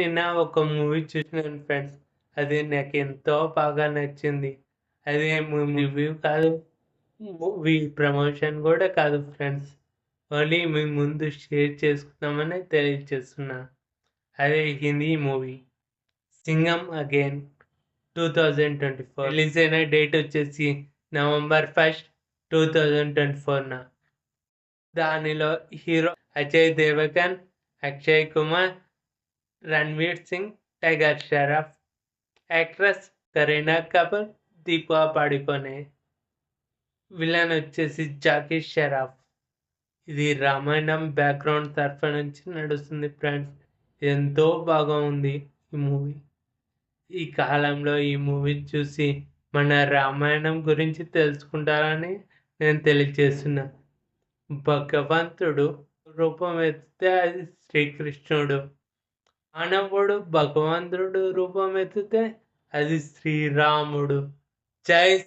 నిన్న ఒక మూవీ చూసినాను ఫ్రెండ్స్. అది నాకెంతో బాగా నచ్చింది. అది రివ్యూ కాదు. మూవీ ప్రమోషన్ గూడా కాదు ఫ్రెండ్స్. ఓన్లీ మీ ముందు షేర్ చేసుకుందామని తెలియజేస్తున్నా. అదే Hindi movie 'Singham again' 2024 release అయిన డేట్ వచ్చేసి నవంబర్ 1, 2024న. దానిలో hero Ajay Devgan, Akshay Kumar, Ranveer Singh, Tiger Shroff, actress Kareena Kapoor, Deepa Padukone. Villain వచ్చేసి జాకీ షెరాఫ్ ఇది రామాయణం బ్యాక్‌గ్రౌండ్ తరఫు నుంచి నడుస్తుంది ఫ్రెండ్స్. ఎంతో బాగా ఉంది ఈ మూవీ. ఈ కాలంలో ఈ మూవీ చూసి మన రామాయణం గురించి తెలుసుకుంటారని నేను తెలియజేస్తున్నా. భగవంతుడు రూపం ఎత్తితే అది శ్రీకృష్ణుడు. మానవుడు భగవంతుడు రూపమెత్తితే అది శ్రీరాముడు. జై